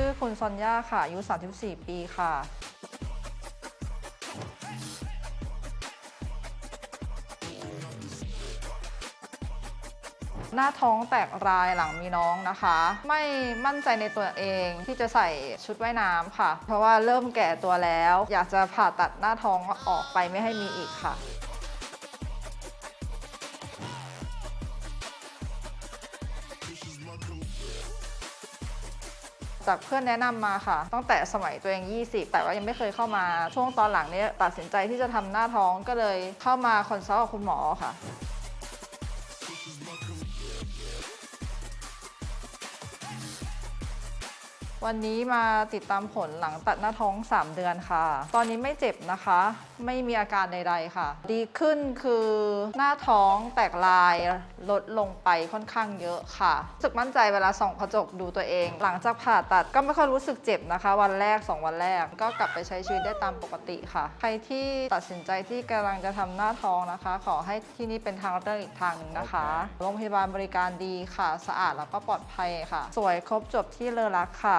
ชื่อคุณซอนย่าค่ะ อายุ 34 ปีค่ะ หน้าท้องแตกรายหลังมีน้องนะคะ ไม่มั่นใจในตัวเองที่จะใส่ชุดว่ายน้ำค่ะ เพราะว่าเริ่มแก่ตัวแล้ว อยากจะผ่าตัดหน้าท้องออกไปไม่ให้มีอีกค่ะ จากเพื่อนแนะนำมาค่ะ ตั้งแต่สมัยตัวเอง 20 แต่ว่ายังไม่เคยเข้ามา ช่วงตอนหลังนี้ตัดสินใจที่จะทำหน้าท้องก็เลยเข้ามาคอนซัลท์กับคุณหมอค่ะ วันนี้มาติดตามผลหลังตัดหน้าท้อง 3 เดือนค่ะ ตอนนี้ไม่เจ็บนะคะ ไม่มีอาการใด ๆค่ะ ดีขึ้นคือหน้าท้องแตกลายลดลงไปค่อนข้างเยอะค่ะรู้สึกมั่นใจเวลาส่องกระจกดูตัวเอง หลังจากผ่าตัดก็ไม่ค่อยรู้สึกเจ็บนะคะ วันแรก 2 วันแรก ก็กลับไปใช้ชีวิตได้ตามปกติค่ะ ใครที่ตัดสินใจที่กำลังจะทำหน้าท้องนะคะ ขอให้ที่นี่เป็นทางเลือกอีกทางนึงนะคะ โรงพยาบาลบริการดีค่ะ สะอาดแล้วก็ปลอดภัยค่ะ สวยครบจบที่เลอรักค่ะ